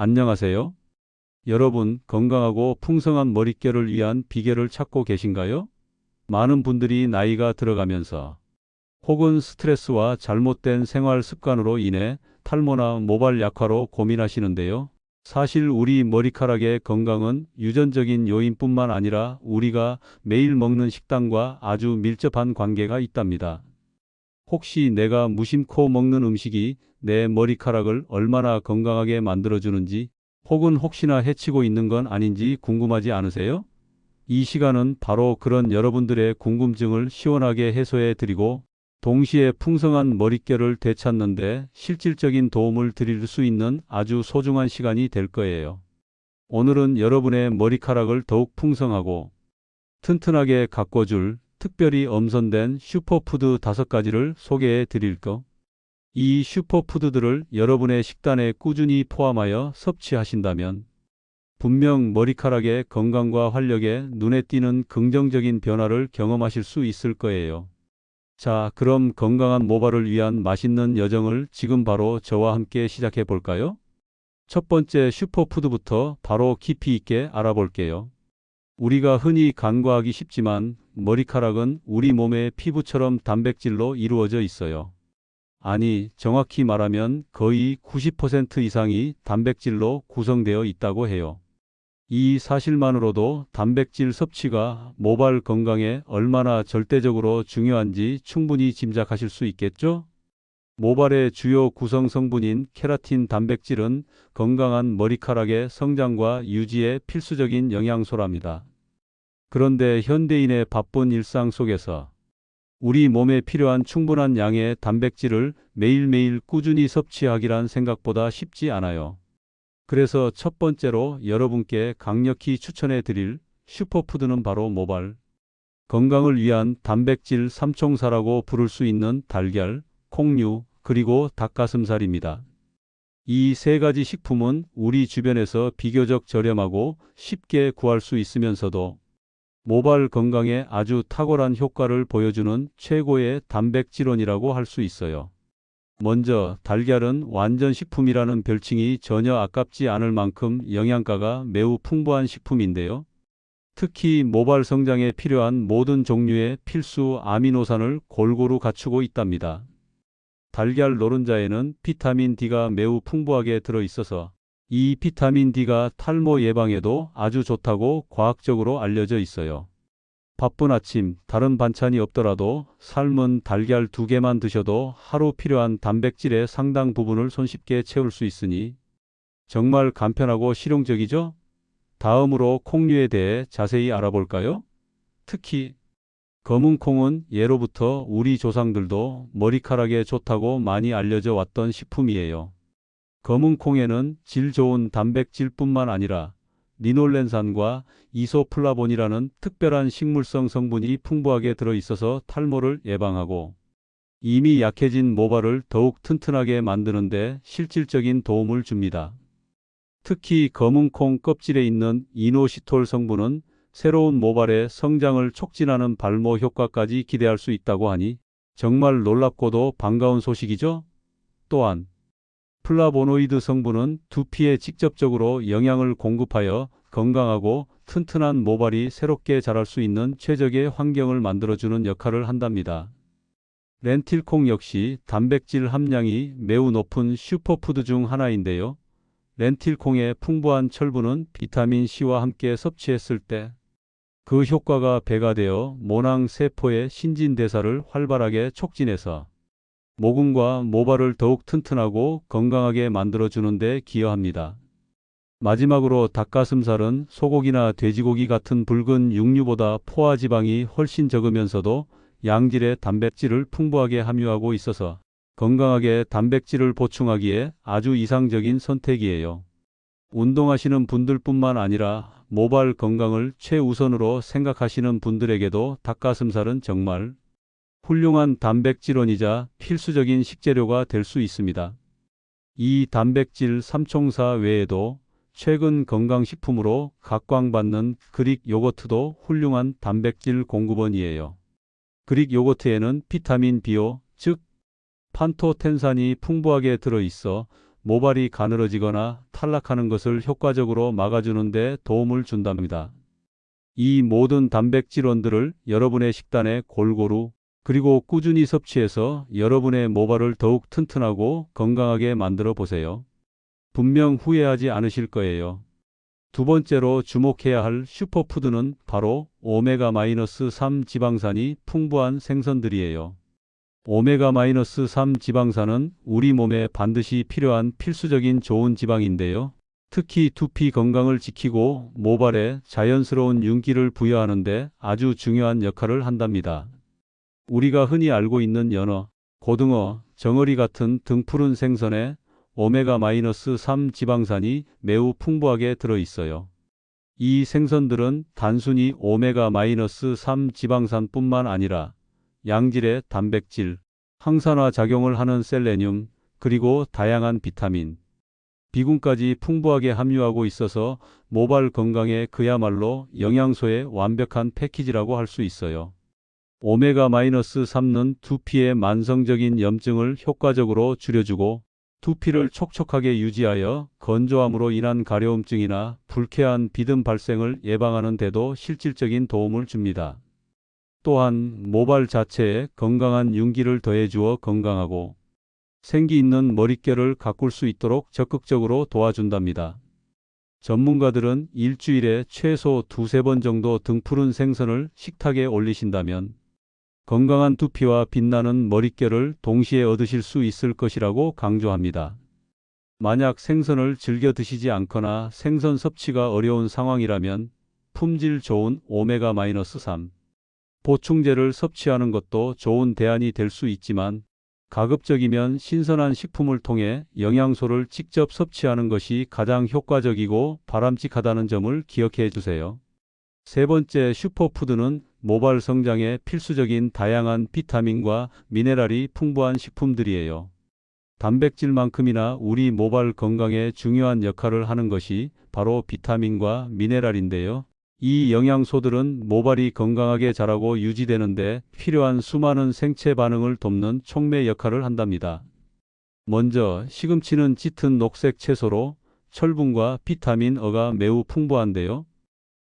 안녕하세요. 여러분, 건강하고 풍성한 머릿결을 위한 비결을 찾고 계신가요? 많은 분들이 나이가 들어가면서 혹은 스트레스와 잘못된 생활 습관으로 인해 탈모나 모발 약화로 고민하시는데요. 사실 우리 머리카락의 건강은 유전적인 요인뿐만 아니라 우리가 매일 먹는 식단과 아주 밀접한 관계가 있답니다. 혹시 내가 무심코 먹는 음식이 내 머리카락을 얼마나 건강하게 만들어주는지 혹은 혹시나 해치고 있는 건 아닌지 궁금하지 않으세요? 이 시간은 바로 그런 여러분들의 궁금증을 시원하게 해소해 드리고 동시에 풍성한 머릿결을 되찾는데 실질적인 도움을 드릴 수 있는 아주 소중한 시간이 될 거예요. 오늘은 여러분의 머리카락을 더욱 풍성하고 튼튼하게 가꿔줄 특별히 엄선된 슈퍼푸드 다섯 가지를 소개해 드릴 거. 이 슈퍼푸드들을 여러분의 식단에 꾸준히 포함하여 섭취하신다면 분명 머리카락의 건강과 활력에 눈에 띄는 긍정적인 변화를 경험하실 수 있을 거예요. 자, 그럼 건강한 모발을 위한 맛있는 여정을 지금 바로 저와 함께 시작해 볼까요? 첫 번째 슈퍼푸드부터 바로 깊이 있게 알아볼게요. 우리가 흔히 간과하기 쉽지만 머리카락은 우리 몸의 피부처럼 단백질로 이루어져 있어요. 아니, 정확히 말하면 거의 90% 이상이 단백질로 구성되어 있다고 해요. 이 사실만으로도 단백질 섭취가 모발 건강에 얼마나 절대적으로 중요한지 충분히 짐작하실 수 있겠죠? 모발의 주요 구성 성분인 케라틴 단백질은 건강한 머리카락의 성장과 유지에 필수적인 영양소랍니다. 그런데 현대인의 바쁜 일상 속에서 우리 몸에 필요한 충분한 양의 단백질을 매일매일 꾸준히 섭취하기란 생각보다 쉽지 않아요. 그래서 첫 번째로 여러분께 강력히 추천해 드릴 슈퍼푸드는 바로 모발. 건강을 위한 단백질 삼총사라고 부를 수 있는 달걀, 콩류, 그리고 닭가슴살입니다. 이 세 가지 식품은 우리 주변에서 비교적 저렴하고 쉽게 구할 수 있으면서도 모발 건강에 아주 탁월한 효과를 보여주는 최고의 단백질원이라고 할 수 있어요. 먼저 달걀은 완전 식품이라는 별칭이 전혀 아깝지 않을 만큼 영양가가 매우 풍부한 식품인데요. 특히 모발 성장에 필요한 모든 종류의 필수 아미노산을 골고루 갖추고 있답니다. 달걀 노른자에는 비타민 D가 매우 풍부하게 들어 있어서 이 비타민 D가 탈모 예방에도 아주 좋다고 과학적으로 알려져 있어요. 바쁜 아침, 다른 반찬이 없더라도 삶은 달걀 두 개만 드셔도 하루 필요한 단백질의 상당 부분을 손쉽게 채울 수 있으니 정말 간편하고 실용적이죠? 다음으로 콩류에 대해 자세히 알아볼까요? 특히 검은 콩은 예로부터 우리 조상들도 머리카락에 좋다고 많이 알려져 왔던 식품이에요. 검은 콩에는 질 좋은 단백질뿐만 아니라 리놀렌산과 이소플라본이라는 특별한 식물성 성분이 풍부하게 들어 있어서 탈모를 예방하고 이미 약해진 모발을 더욱 튼튼하게 만드는 데 실질적인 도움을 줍니다. 특히 검은 콩 껍질에 있는 이노시톨 성분은 새로운 모발의 성장을 촉진하는 발모 효과까지 기대할 수 있다고 하니 정말 놀랍고도 반가운 소식이죠? 또한 플라보노이드 성분은 두피에 직접적으로 영양을 공급하여 건강하고 튼튼한 모발이 새롭게 자랄 수 있는 최적의 환경을 만들어주는 역할을 한답니다. 렌틸콩 역시 단백질 함량이 매우 높은 슈퍼푸드 중 하나인데요. 렌틸콩의 풍부한 철분은 비타민 C와 함께 섭취했을 때 그 효과가 배가 되어 모낭 세포의 신진대사를 활발하게 촉진해서 모근과 모발을 더욱 튼튼하고 건강하게 만들어주는 데 기여합니다. 마지막으로 닭가슴살은 소고기나 돼지고기 같은 붉은 육류보다 포화 지방이 훨씬 적으면서도 양질의 단백질을 풍부하게 함유하고 있어서 건강하게 단백질을 보충하기에 아주 이상적인 선택이에요. 운동하시는 분들뿐만 아니라 모발 건강을 최우선으로 생각하시는 분들에게도 닭가슴살은 정말 훌륭한 단백질원이자 필수적인 식재료가 될 수 있습니다. 이 단백질 삼총사 외에도 최근 건강식품으로 각광받는 그릭 요거트도 훌륭한 단백질 공급원이에요. 그릭 요거트에는 비타민 B5, 즉 판토텐산이 풍부하게 들어있어 모발이 가늘어지거나 탈락하는 것을 효과적으로 막아주는 데 도움을 준답니다. 이 모든 단백질원들을 여러분의 식단에 골고루 그리고 꾸준히 섭취해서 여러분의 모발을 더욱 튼튼하고 건강하게 만들어 보세요. 분명 후회하지 않으실 거예요. 두 번째로 주목해야 할 슈퍼푸드는 바로 오메가-3 지방산이 풍부한 생선들이에요. 오메가-3 지방산은 우리 몸에 반드시 필요한 필수적인 좋은 지방인데요. 특히 두피 건강을 지키고 모발에 자연스러운 윤기를 부여하는데 아주 중요한 역할을 한답니다. 우리가 흔히 알고 있는 연어, 고등어, 정어리 같은 등푸른 생선에 오메가-3 지방산이 매우 풍부하게 들어 있어요. 이 생선들은 단순히 오메가-3 지방산뿐만 아니라 양질의 단백질, 항산화 작용을 하는 셀레늄, 그리고 다양한 비타민, 비군까지 풍부하게 함유하고 있어서 모발 건강에 그야말로 영양소의 완벽한 패키지라고 할 수 있어요. 오메가-3는 두피의 만성적인 염증을 효과적으로 줄여주고 두피를 촉촉하게 유지하여 건조함으로 인한 가려움증이나 불쾌한 비듬 발생을 예방하는 데도 실질적인 도움을 줍니다. 또한 모발 자체에 건강한 윤기를 더해주어 건강하고 생기 있는 머릿결을 가꿀 수 있도록 적극적으로 도와준답니다. 전문가들은 일주일에 최소 두세 번 정도 등푸른 생선을 식탁에 올리신다면 건강한 두피와 빛나는 머릿결을 동시에 얻으실 수 있을 것이라고 강조합니다. 만약 생선을 즐겨 드시지 않거나 생선 섭취가 어려운 상황이라면 품질 좋은 오메가-3 보충제를 섭취하는 것도 좋은 대안이 될 수 있지만 가급적이면 신선한 식품을 통해 영양소를 직접 섭취하는 것이 가장 효과적이고 바람직하다는 점을 기억해 주세요. 세 번째 슈퍼푸드는 모발 성장에 필수적인 다양한 비타민과 미네랄이 풍부한 식품들이에요. 단백질만큼이나 우리 모발 건강에 중요한 역할을 하는 것이 바로 비타민과 미네랄인데요. 이 영양소들은 모발이 건강하게 자라고 유지되는데 필요한 수많은 생체 반응을 돕는 촉매 역할을 한답니다. 먼저 시금치는 짙은 녹색 채소로 철분과 비타민 어가 매우 풍부한데요.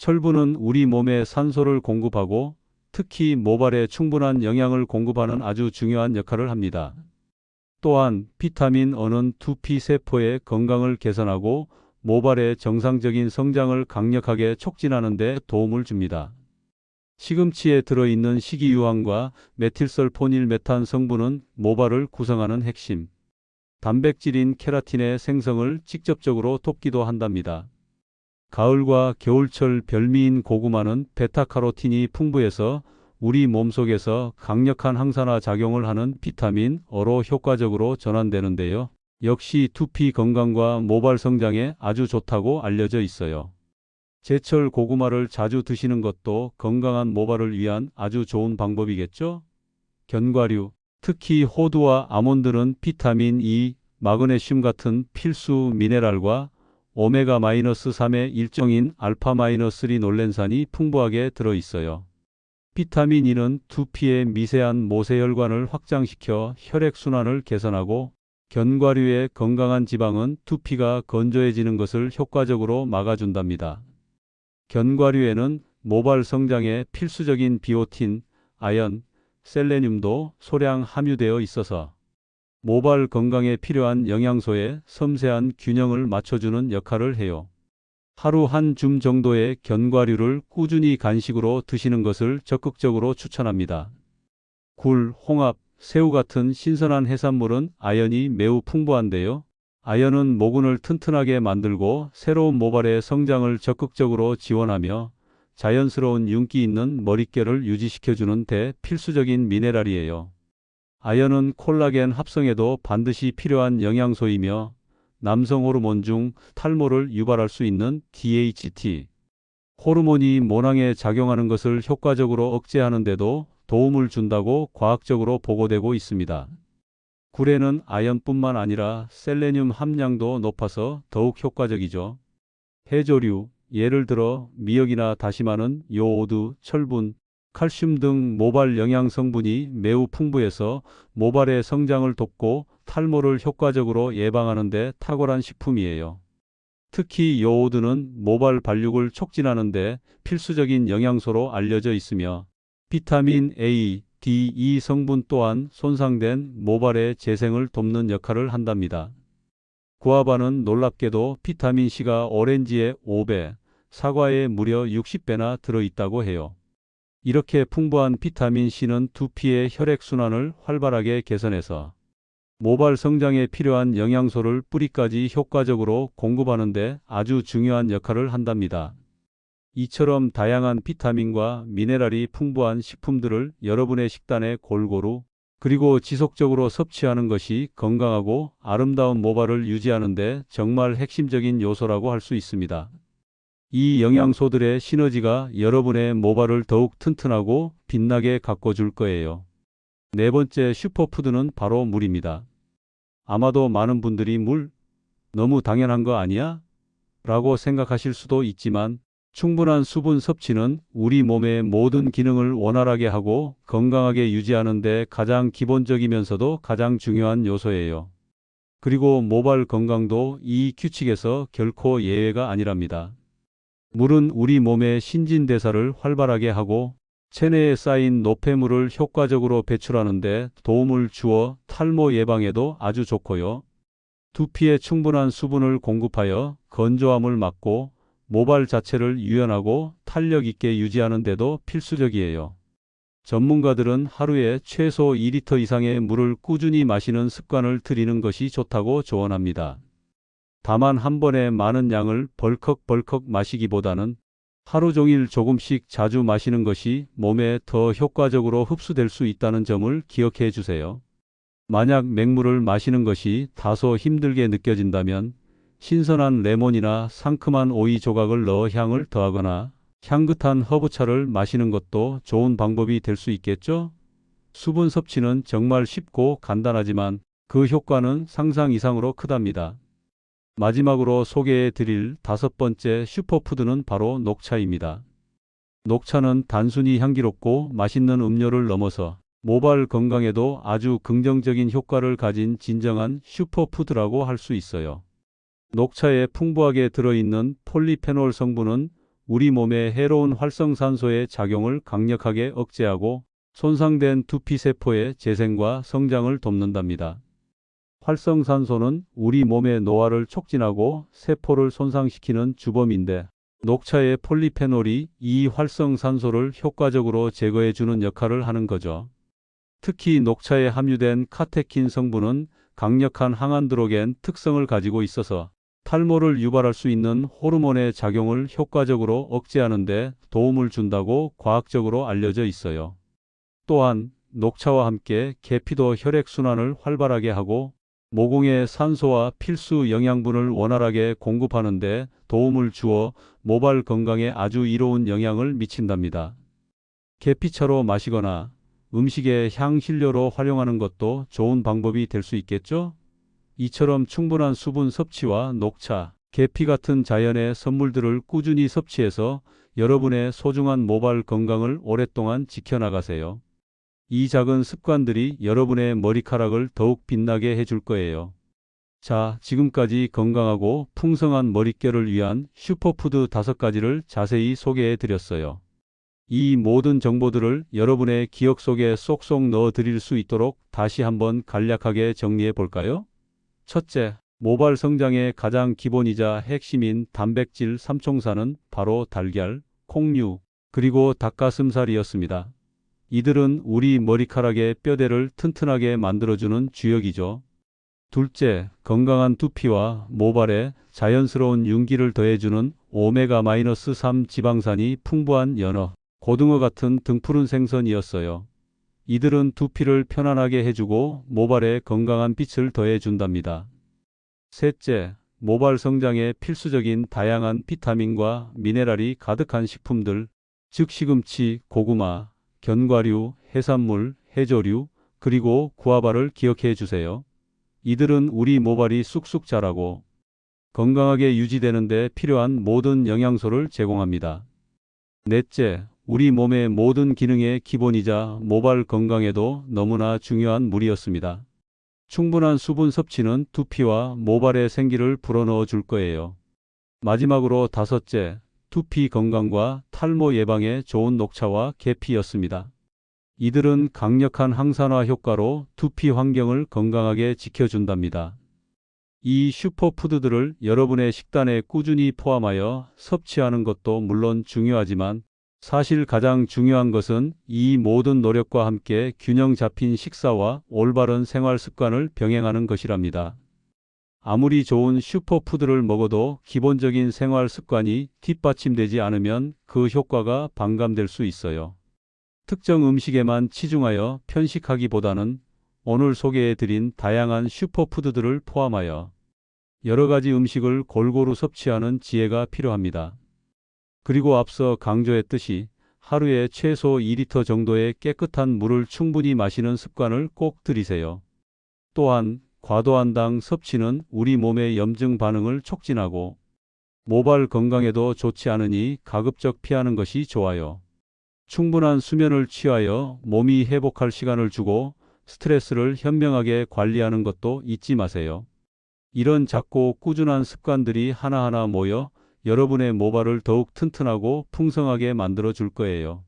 철분은 우리 몸에 산소를 공급하고 특히 모발에 충분한 영양을 공급하는 아주 중요한 역할을 합니다. 또한 비타민 어는 두피 세포의 건강을 개선하고 모발의 정상적인 성장을 강력하게 촉진하는 데 도움을 줍니다. 시금치에 들어있는 식이유황과 메틸설포닐 메탄 성분은 모발을 구성하는 핵심 단백질인 케라틴의 생성을 직접적으로 돕기도 한답니다. 가을과 겨울철 별미인 고구마는 베타카로틴이 풍부해서 우리 몸속에서 강력한 항산화 작용을 하는 비타민 어로 효과적으로 전환되는데요. 역시 두피 건강과 모발 성장에 아주 좋다고 알려져 있어요. 제철 고구마를 자주 드시는 것도 건강한 모발을 위한 아주 좋은 방법이겠죠? 견과류, 특히 호두와 아몬드는 비타민 E, 마그네슘 같은 필수 미네랄과 오메가-3의 일종인 알파-리놀렌산이 풍부하게 들어 있어요. 비타민 E는 두피의 미세한 모세혈관을 확장시켜 혈액순환을 개선하고 견과류의 건강한 지방은 두피가 건조해지는 것을 효과적으로 막아준답니다. 견과류에는 모발 성장에 필수적인 비오틴, 아연, 셀레늄도 소량 함유되어 있어서 모발 건강에 필요한 영양소의 섬세한 균형을 맞춰주는 역할을 해요. 하루 한 줌 정도의 견과류를 꾸준히 간식으로 드시는 것을 적극적으로 추천합니다. 굴, 홍합, 새우 같은 신선한 해산물은 아연이 매우 풍부한데요. 아연은 모근을 튼튼하게 만들고 새로운 모발의 성장을 적극적으로 지원하며 자연스러운 윤기 있는 머릿결을 유지시켜주는 대 필수적인 미네랄이에요. 아연은 콜라겐 합성에도 반드시 필요한 영양소이며 남성 호르몬 중 탈모를 유발할 수 있는 DHT 호르몬이 모낭에 작용하는 것을 효과적으로 억제하는 데도 도움을 준다고 과학적으로 보고되고 있습니다. 굴에는 아연뿐만 아니라 셀레늄 함량도 높아서 더욱 효과적이죠. 해조류, 예를 들어 미역이나 다시마는 요오드, 철분, 칼슘 등 모발 영양 성분이 매우 풍부해서 모발의 성장을 돕고 탈모를 효과적으로 예방하는 데 탁월한 식품이에요. 특히 요오드는 모발 발육을 촉진하는 데 필수적인 영양소로 알려져 있으며 비타민 A, D, E 성분 또한 손상된 모발의 재생을 돕는 역할을 한답니다. 구아바는 놀랍게도 비타민 C가 오렌지의 5배, 사과에 무려 60배나 들어있다고 해요. 이렇게 풍부한 비타민 C는 두피의 혈액순환을 활발하게 개선해서 모발 성장에 필요한 영양소를 뿌리까지 효과적으로 공급하는 데 아주 중요한 역할을 한답니다. 이처럼 다양한 비타민과 미네랄이 풍부한 식품들을 여러분의 식단에 골고루 그리고 지속적으로 섭취하는 것이 건강하고 아름다운 모발을 유지하는 데 정말 핵심적인 요소라고 할 수 있습니다. 이 영양소들의 시너지가 여러분의 모발을 더욱 튼튼하고 빛나게 가꿔줄 거예요. 네 번째 슈퍼푸드는 바로 물입니다. 아마도 많은 분들이 물? 너무 당연한 거 아니야? 라고 생각하실 수도 있지만 충분한 수분 섭취는 우리 몸의 모든 기능을 원활하게 하고 건강하게 유지하는 데 가장 기본적이면서도 가장 중요한 요소예요. 그리고 모발 건강도 이 규칙에서 결코 예외가 아니랍니다. 물은 우리 몸의 신진대사를 활발하게 하고 체내에 쌓인 노폐물을 효과적으로 배출하는데 도움을 주어 탈모 예방에도 아주 좋고요. 두피에 충분한 수분을 공급하여 건조함을 막고 모발 자체를 유연하고 탄력 있게 유지하는 데도 필수적이에요. 전문가들은 하루에 최소 2리터 이상의 물을 꾸준히 마시는 습관을 들이는 것이 좋다고 조언합니다. 다만 한 번에 많은 양을 벌컥벌컥 마시기보다는 하루 종일 조금씩 자주 마시는 것이 몸에 더 효과적으로 흡수될 수 있다는 점을 기억해 주세요. 만약 맹물을 마시는 것이 다소 힘들게 느껴진다면 신선한 레몬이나 상큼한 오이 조각을 넣어 향을 더하거나 향긋한 허브차를 마시는 것도 좋은 방법이 될 수 있겠죠? 수분 섭취는 정말 쉽고 간단하지만 그 효과는 상상 이상으로 크답니다. 마지막으로 소개해 드릴 다섯 번째 슈퍼푸드는 바로 녹차입니다. 녹차는 단순히 향기롭고 맛있는 음료를 넘어서 모발 건강에도 아주 긍정적인 효과를 가진 진정한 슈퍼푸드라고 할 수 있어요. 녹차에 풍부하게 들어있는 폴리페놀 성분은 우리 몸의 해로운 활성산소의 작용을 강력하게 억제하고 손상된 두피세포의 재생과 성장을 돕는답니다. 활성산소는 우리 몸의 노화를 촉진하고 세포를 손상시키는 주범인데 녹차의 폴리페놀이 이 활성산소를 효과적으로 제거해주는 역할을 하는 거죠. 특히 녹차에 함유된 카테킨 성분은 강력한 항안드로겐 특성을 가지고 있어서 탈모를 유발할 수 있는 호르몬의 작용을 효과적으로 억제하는 데 도움을 준다고 과학적으로 알려져 있어요. 또한 녹차와 함께 계피도 혈액순환을 활발하게 하고 모공에 산소와 필수 영양분을 원활하게 공급하는 데 도움을 주어 모발 건강에 아주 이로운 영향을 미친답니다. 계피차로 마시거나 음식의 향신료로 활용하는 것도 좋은 방법이 될 수 있겠죠? 이처럼 충분한 수분 섭취와 녹차, 계피 같은 자연의 선물들을 꾸준히 섭취해서 여러분의 소중한 모발 건강을 오랫동안 지켜나가세요. 이 작은 습관들이 여러분의 머리카락을 더욱 빛나게 해줄 거예요. 자, 지금까지 건강하고 풍성한 머릿결을 위한 슈퍼푸드 다섯 가지를 자세히 소개해 드렸어요. 이 모든 정보들을 여러분의 기억 속에 쏙쏙 넣어 드릴 수 있도록 다시 한번 간략하게 정리해 볼까요? 첫째, 모발 성장의 가장 기본이자 핵심인 단백질 삼총사는 바로 달걀, 콩류, 그리고 닭가슴살이었습니다. 이들은 우리 머리카락의 뼈대를 튼튼하게 만들어주는 주역이죠. 둘째, 건강한 두피와 모발에 자연스러운 윤기를 더해주는 오메가-3 지방산이 풍부한 연어, 고등어 같은 등푸른 생선이었어요. 이들은 두피를 편안하게 해주고 모발에 건강한 빛을 더해준답니다. 셋째, 모발 성장에 필수적인 다양한 비타민과 미네랄이 가득한 식품들, 즉 시금치, 고구마, 견과류, 해산물, 해조류, 그리고 구아바를 기억해 주세요. 이들은 우리 모발이 쑥쑥 자라고 건강하게 유지되는 데 필요한 모든 영양소를 제공합니다. 넷째, 우리 몸의 모든 기능의 기본이자 모발 건강에도 너무나 중요한 물이었습니다. 충분한 수분 섭취는 두피와 모발의 생기를 불어넣어 줄 거예요. 마지막으로 다섯째, 두피 건강과 탈모 예방에 좋은 녹차와 계피였습니다. 이들은 강력한 항산화 효과로 두피 환경을 건강하게 지켜준답니다. 이 슈퍼푸드들을 여러분의 식단에 꾸준히 포함하여 섭취하는 것도 물론 중요하지만 사실 가장 중요한 것은 이 모든 노력과 함께 균형 잡힌 식사와 올바른 생활 습관을 병행하는 것이랍니다. 아무리 좋은 슈퍼푸드를 먹어도 기본적인 생활 습관이 뒷받침되지 않으면 그 효과가 반감될 수 있어요. 특정 음식에만 치중하여 편식하기보다는 오늘 소개해 드린 다양한 슈퍼푸드들을 포함하여 여러 가지 음식을 골고루 섭취하는 지혜가 필요합니다. 그리고 앞서 강조했듯이 하루에 최소 2리터 정도의 깨끗한 물을 충분히 마시는 습관을 꼭 들이세요. 또한 과도한 당 섭취는 우리 몸의 염증 반응을 촉진하고 모발 건강에도 좋지 않으니 가급적 피하는 것이 좋아요. 충분한 수면을 취하여 몸이 회복할 시간을 주고 스트레스를 현명하게 관리하는 것도 잊지 마세요. 이런 작고 꾸준한 습관들이 하나하나 모여 여러분의 모발을 더욱 튼튼하고 풍성하게 만들어 줄 거예요.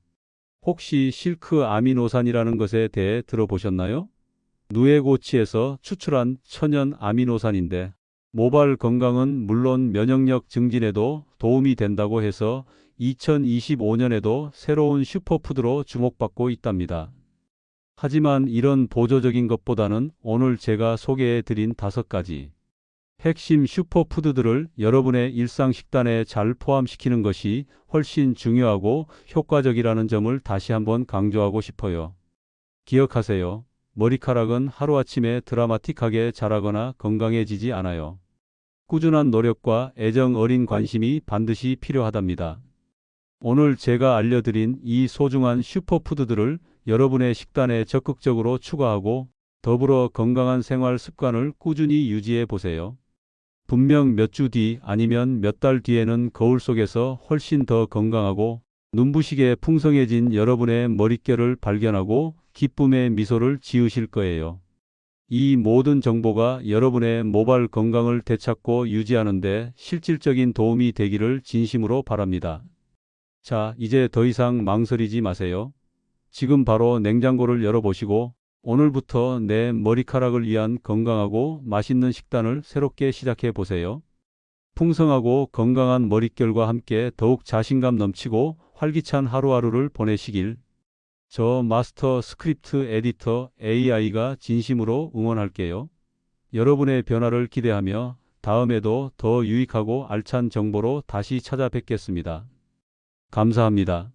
혹시 실크 아미노산이라는 것에 대해 들어보셨나요? 누에고치에서 추출한 천연 아미노산인데 모발 건강은 물론 면역력 증진에도 도움이 된다고 해서 2025년에도 새로운 슈퍼푸드로 주목받고 있답니다. 하지만 이런 보조적인 것보다는 오늘 제가 소개해 드린 다섯 가지 핵심 슈퍼푸드들을 여러분의 일상 식단에 잘 포함시키는 것이 훨씬 중요하고 효과적이라는 점을 다시 한번 강조하고 싶어요. 기억하세요. 머리카락은 하루아침에 드라마틱하게 자라거나 건강해지지 않아요. 꾸준한 노력과 애정 어린 관심이 반드시 필요하답니다. 오늘 제가 알려드린 이 소중한 슈퍼푸드들을 여러분의 식단에 적극적으로 추가하고 더불어 건강한 생활 습관을 꾸준히 유지해 보세요. 분명 몇 주 뒤 아니면 몇 달 뒤에는 거울 속에서 훨씬 더 건강하고 눈부시게 풍성해진 여러분의 머릿결을 발견하고 기쁨의 미소를 지으실 거예요. 이 모든 정보가 여러분의 모발 건강을 되찾고 유지하는데 실질적인 도움이 되기를 진심으로 바랍니다. 자, 이제 더 이상 망설이지 마세요. 지금 바로 냉장고를 열어보시고 오늘부터 내 머리카락을 위한 건강하고 맛있는 식단을 새롭게 시작해 보세요. 풍성하고 건강한 머릿결과 함께 더욱 자신감 넘치고 활기찬 하루하루를 보내시길 저 마스터 스크립트 에디터 AI가 진심으로 응원할게요. 여러분의 변화를 기대하며 다음에도 더 유익하고 알찬 정보로 다시 찾아뵙겠습니다. 감사합니다.